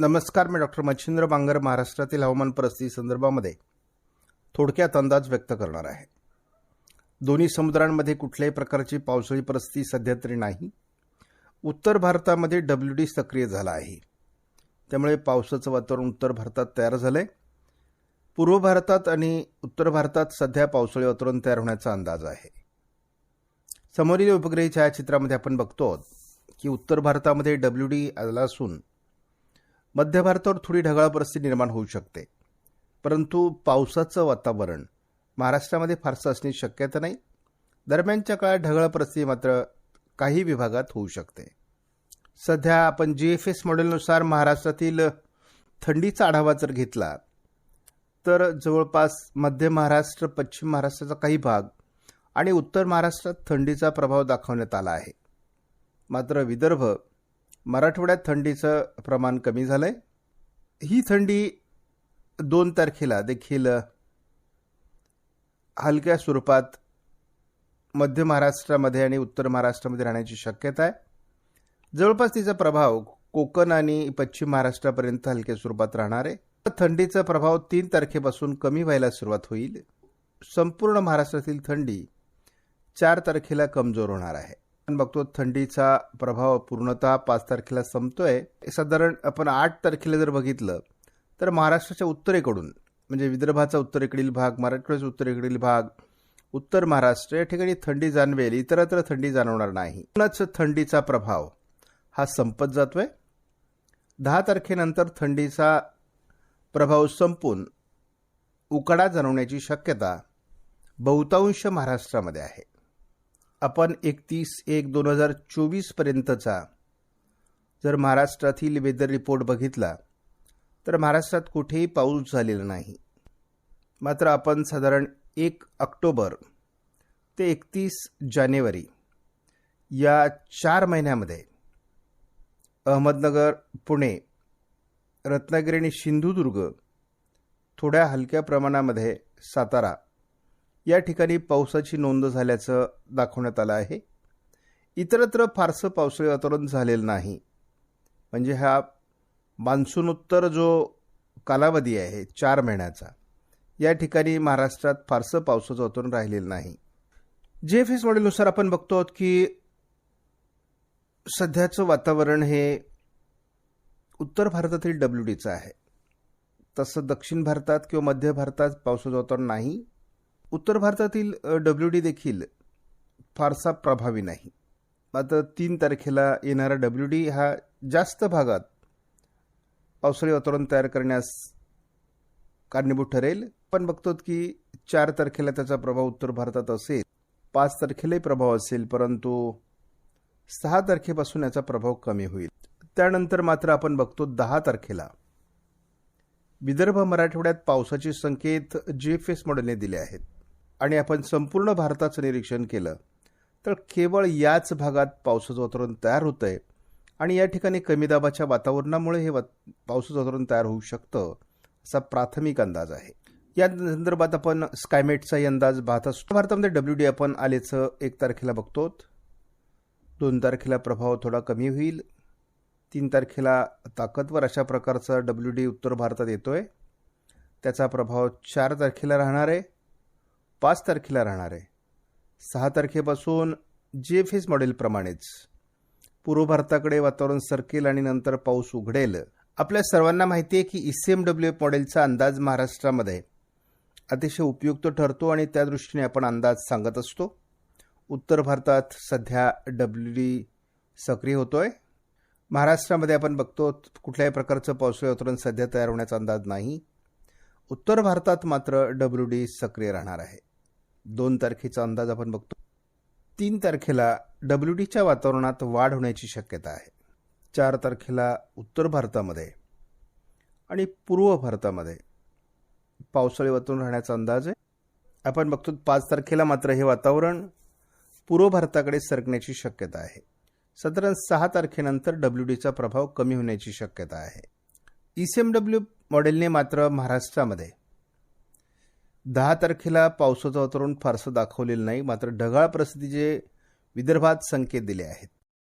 नमस्कार मी डॉक्टर मच्छिंद्र बांगर महाराष्ट्रातील हवामान परिस्थिती संदर्भामध्ये थोडक्यात अंदाज व्यक्त करणार आहे. दोन्ही समुद्रांमध्ये कुठल्याही प्रकारची पावसाळी परिस्थिती सध्या तरी नाही. उत्तर भारतामध्ये डब्ल्यू डी सक्रिय झाला आहे. त्यामुळे पावसाचं वातावरण उत्तर भारतात तयार झालं आहे पूर्व भारतात आणि उत्तर भारतात सध्या पावसाळी वातावरण तयार होण्याचा अंदाज आहे. समोरील उपग्रही छायाचित्रामध्ये आपण बघतो आहोत की उत्तर भारतामध्ये डब्ल्यू डी आला असून मध्य भारतावर थोडी ढगाळ परिस्थिती निर्माण होऊ शकते. परंतु पावसाचं वातावरण महाराष्ट्रामध्ये फारसं असण्याची शक्यता नाही. दरम्यानच्या काळात ढगाळ परिस्थिती मात्र काही विभागात होऊ शकते. सध्या आपण जी एफ एस मॉडेलनुसार महाराष्ट्रातील थंडीचा आढावा जर घेतला तर जवळपास मध्य महाराष्ट्र पश्चिम महाराष्ट्राचा काही भाग आणि उत्तर महाराष्ट्रात थंडीचा प्रभाव दाखवण्यात आला आहे. मात्र विदर्भ मराठवाड्यात थंडीचं प्रमाण कमी झालं आहे ही थंडी दोन तारखेला देखील हलक्या स्वरूपात मध्य महाराष्ट्रामध्ये आणि उत्तर महाराष्ट्रामध्ये राहण्याची शक्यता आहे. जवळपास तिचा प्रभाव कोकण आणि पश्चिम महाराष्ट्रापर्यंत हलक्या स्वरूपात राहणार आहे. थंडीचा प्रभाव तीन तारखेपासून कमी व्हायला सुरुवात होईल. संपूर्ण महाराष्ट्रातील थंडी चार तारखेला कमजोर होणार आहे. बघतो थंडीचा प्रभाव पूर्णतः पाच तारखेला संपतोय. साधारण आपण आठ तारखेला जर बघितलं तर महाराष्ट्राच्या उत्तरेकडून म्हणजे विदर्भाचा उत्तरेकडील भाग मराठवाड्याचा उत्तरेकडील भाग उत्तर महाराष्ट्र या ठिकाणी थंडी जाणवेल इतरत्र थंडी जाणवणार नाही. म्हणूनच थंडीचा प्रभाव हा संपत जातोय. दहा तारखेनंतर थंडीचा प्रभाव संपून उकाडा जाणवण्याची शक्यता बहुतांश महाराष्ट्रामध्ये आहे. आपण एकतीस एक दोन हजार चोवीसपर्यंतचा जर महाराष्ट्रातील वेदर रिपोर्ट बघितला तर महाराष्ट्रात कुठेही पाऊस झालेला नाही. मात्र आपण साधारण एक ऑक्टोबर ते एकतीस जानेवारी या चार महिन्यामध्ये अहमदनगर पुणे रत्नागिरी आणि सिंधुदुर्ग थोड्या हलक्या प्रमाणामध्ये सातारा या ठिकाणी पावसाची नोंद झाल्याचं दाखवण्यात आलं आहे. इतरत्र फारसं पावसाळी वातावरण झालेलं नाही. म्हणजे हा मान्सूनोत्तर जो कालावधी आहे चार महिन्याचा या ठिकाणी महाराष्ट्रात फारसं पावसाचं वातावरण राहिलेलं नाही. जे एफ एस मॉडेलनुसार आपण बघतो आहोत की सध्याचं वातावरण हे उत्तर भारतातील डब्ल्यू डीचं आहे. तसं दक्षिण भारतात किंवा मध्य भारतात पावसाचं वातावरण नाही. उत्तर भारतातील डब्ल्यू डी देखील फारसा प्रभावी नाही. मात्र तीन तारखेला येणारा डब्ल्यू डी हा जास्त भागात पावसाळी वातावरण तयार करण्यास कारणीभूत ठरेल. पण बघतो की चार तारखेला त्याचा प्रभाव उत्तर भारतात असेल पाच तारखेलाही प्रभाव असेल परंतु सहा तारखेपासून याचा प्रभाव कमी होईल. त्यानंतर मात्र आपण बघतो दहा तारखेला विदर्भ मराठवाड्यात पावसाचे संकेत जी एफ एस मॉडेलने दिले आहेत. आणि आपण संपूर्ण भारताचं निरीक्षण केलं तर केवळ याच भागात पावसाचं वातावरण तयार होतं आहे आणि या ठिकाणी कमी दाबाच्या वातावरणामुळे हे पावसाचं वातावरण तयार होऊ शकतं असा प्राथमिक अंदाज आहे. या संदर्भात आपण स्कायमेटचाही अंदाज पाहत असतो. भारतामध्ये डब्ल्यू डी आपण आलेचं एक तारखेला बघतो दोन तारखेला प्रभाव थोडा कमी होईल. तीन तारखेला ताकदवर अशा प्रकारचा डब्ल्यू डी उत्तर भारतात येतोय. त्याचा प्रभाव चार तारखेला राहणार आहे. पाच तारखेला राहणार आहे. सहा तारखेपासून जी एफ एस मॉडेलप्रमाणेच पूर्व भारताकडे वातावरण सरकेल आणि नंतर पाऊस उघडेल. आपल्या सर्वांना माहिती आहे की E C M W F मॉडेलचा अंदाज महाराष्ट्रामध्ये अतिशय उपयुक्त ठरतो आणि त्या दृष्टीने आपण अंदाज सांगत असतो. उत्तर भारतात सध्या डब्ल्यू डी सक्रिय होतोय. महाराष्ट्रामध्ये आपण बघतो कुठल्याही प्रकारचं पावसाळी वातावरण सध्या तयार होण्याचा अंदाज नाही. उत्तर भारतात मात्र डब्ल्यू डी सक्रिय राहणार आहे. दोन तारखेचा अंदाज आपण बघतो. तीन तारखेला डब्ल्यू डीच्या वातावरणात वाढ होण्याची शक्यता आहे. चार तारखेला उत्तर भारतामध्ये आणि पूर्व भारतामध्ये पावसाळी वातावरण राहण्याचा अंदाज आहे. आपण बघतो पाच तारखेला मात्र हे वातावरण पूर्व भारताकडे सरकण्याची शक्यता आहे. साधारण सहा तारखेनंतर डब्ल्यू डीचा प्रभाव कमी होण्याची शक्यता आहे. ई सी एम डब्ल्यू मॉडेलने मात्र महाराष्ट्रामध्ये दहा तारखेला पावसाचं वातावरण फारसं दाखवलेलं नाही मात्र ढगाळ परिस्थितीचे विदर्भात संकेत दिले आहेत.